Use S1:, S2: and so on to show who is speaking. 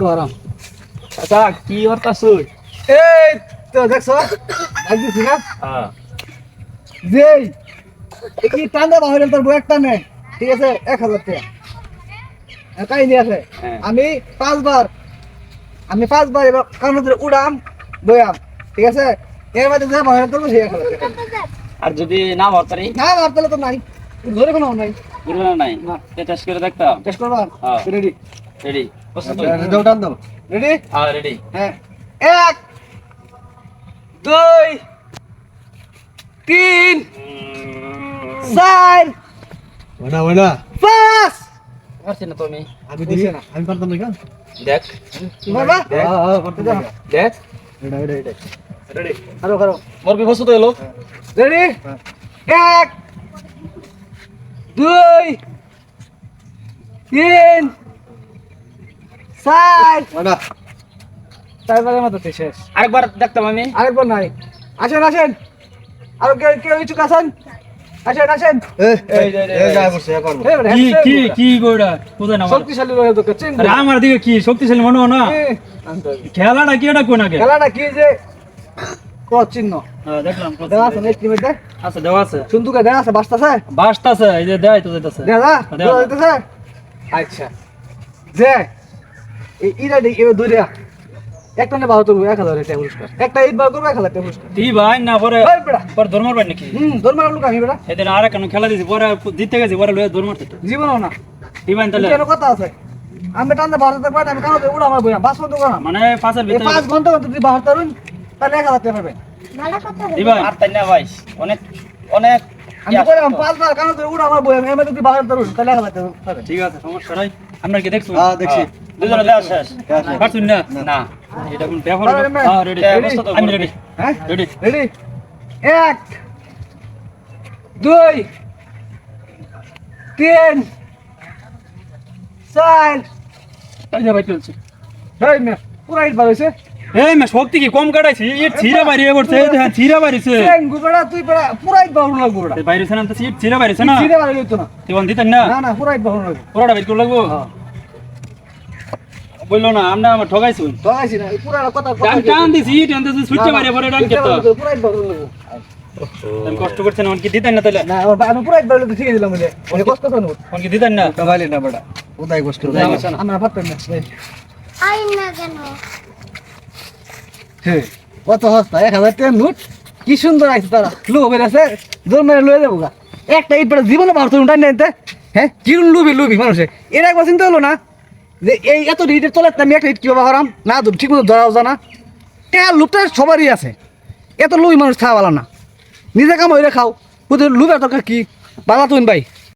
S1: করাম
S2: চাচা কি অর্থ শুই?
S1: এই তো দেখছ? একদিছি না?
S2: হ্যাঁ।
S1: যেই কি টান্দা বাহিরের তোর বউ একটা নেই। ঠিক আছে এক হাজার টাকা। একাই নিয়ে আছে
S2: হ্যাঁ।
S1: আমি পাঁচবার আমি পাঁচবার এবার কারণ উড়াম বয়াম ঠিক আছে? এর মধ্যে যে তোর সেই এক হাজার টাকা।
S2: আর যদি না ভরতারি
S1: না ভাবতালে তো নাই। ধরে কোনো নাই।
S2: না নাই?
S1: না।
S2: টেস্ট করে দেখতাম?
S1: টেস্ট করবা?
S2: হ্যাঁ।
S1: রেডি
S2: রেডি
S1: দাও। রেডি
S2: হ্যাঁ রেডি
S1: হ্যাঁ। এক দুই তিন চার
S3: ওটা
S1: পাঁচ।
S2: পারছি না তুমি।
S3: আমি দেখি না আমি পারতাম না
S2: দেখ।
S1: বাবা।
S3: হ্যাঁ
S2: দেখ।
S3: এটা এটা এটা।
S1: রেডি আরও করো
S2: মোর কি প্রস্তুত হলো
S1: রেডি এক দুই তিন মতো শেষ।
S2: আরেকবার দেখতাম আমি।
S1: আরেকবার নাই। আসেন আসেন। আর কেউ কেউ ইচ্ছুক আসেন? আসেন আসেন।
S4: কি কি কি গোড়া কোথায় না
S1: শক্তিশালী রয়ে তোকে
S4: আরে আমার দিকে কি? শক্তিশালী মনে হয় না? খেলাটা কি এটা কোন আগে?
S1: খেলাটা কি যে ক্রস চিহ্ন?
S4: হ্যাঁ, দেখলাম
S1: দেখা আছে নেক্সট
S4: আচ্ছা দেওয়া আছে।
S1: সুন্দুকে দেখা আছে বাসতাছে?
S4: বাসটাছে এই যে দেয় তো
S1: আচ্ছা। যে ইরা দি এবার দুইটা একটা নে বাহাত্তর এক হাজার টাকা পুরস্কার। একটা ঈদ বার করব এক হাজার টাকা পুরস্কার।
S4: তুই ভাই না পরে পরে মারবেন নাকি?
S1: হুম ধর্মের লোক আমি বেটা
S4: সেদিন আর কেন খেলা দিছি পরে জিততে গেছি পরে লয়ে দৌড় মারতে
S1: জীবনও না।
S4: তুই ভাই তাহলে
S1: কেন কথা আছে? আমি টানতে পারি আমি কারও উড়া আমার বইয়া বাস বন্ধ করা
S4: মানে পাঁচের
S1: এই
S4: ভিতরে
S1: পাঁচ ঘণ্টা যদি বাহাত্তর তাহলে এক হাজার টাকা পাবেন।
S4: তুই ভাই
S2: আর তাই না ভাই অনেক অনেক
S1: আমি কইলাম পাঁচবার কারণ তুই উড়া আমার বইয়া আমি যদি বাহাত্তর তাহলে এক হাজার টাকা পাবেন।
S4: ঠিক আছে সমস্যা নাই। আমরা কি দেখছ?
S3: হ্যাঁ দেখছি।
S2: দুজনে দেওয়া শেষ।
S4: পারছুন না
S2: না।
S4: এটা কোন ব্যাপার
S1: আরে ম্যাম,
S4: হ্যাঁ রেডি
S2: হ্যাঁ, প্রস্তুত হও,
S4: আমি রেডি
S1: হ্যাঁ
S4: রেডি
S1: রেডি এক দুই তিন চার।
S4: তাই ভাই চলছে।
S1: এই মে পুরা ইট বার
S4: এই মে শক্তি কি কম কাটাইছি? ইট ছিরা বাড়িয়ে পড়ছে। ছিরা বাড়িছে
S1: গুবড়া তুই পুরা ইট বার লাগবো বড়া
S4: এই না তো ছিরা বাড়িছে না?
S1: সিরে বার হইতো না।
S4: তুই বল দিতেন না?
S1: না না পুরা ইট বার লাগবো
S4: পুরোটা বের করে লাগবো বলল না আমরা আমার ঠগাইছুন
S1: তো আইছি না পুরা কথা
S4: টান টান দিছি ইট আনতে সুইচে মারিয়ে পরে ডান কেতো
S1: পুরা ইট বার লাগবো
S4: আমি কষ্ট করছেন অন কি দিতেন না তাহলে?
S1: না আমি পুরা ইট বার লাগতে ঠিক দিলাম বলে। ওরে কষ্ট করতে না
S4: অন কি দিতেন না?
S3: কবাইলে না বড়া কোথায় কষ্ট করে
S1: আমরা পারতাম না
S5: আই না কেন?
S1: হে কত হস্তা এক হাজার টাকা নোট কি সুন্দর আছে তারা। আছে জোর মেরে লয়ে যাব একটা ইট জীবনে ভাবতো উঠাই নিতে হ্যাঁ কি লুবি লুবি মানুষে। এর একবার চিন্তা হলো না? যে এই এত রিটের তলে আমি একটা রিট কীভাবে হারাম? না ঠিক মতো ধরাও জানা টাকা লুপটা সবারই আছে। এত লুই মানুষ খাওয়ালা না। নিজে কাম হইলে খাও। বুঝলি লুবের দরকার কি? বালা তুই ভাই।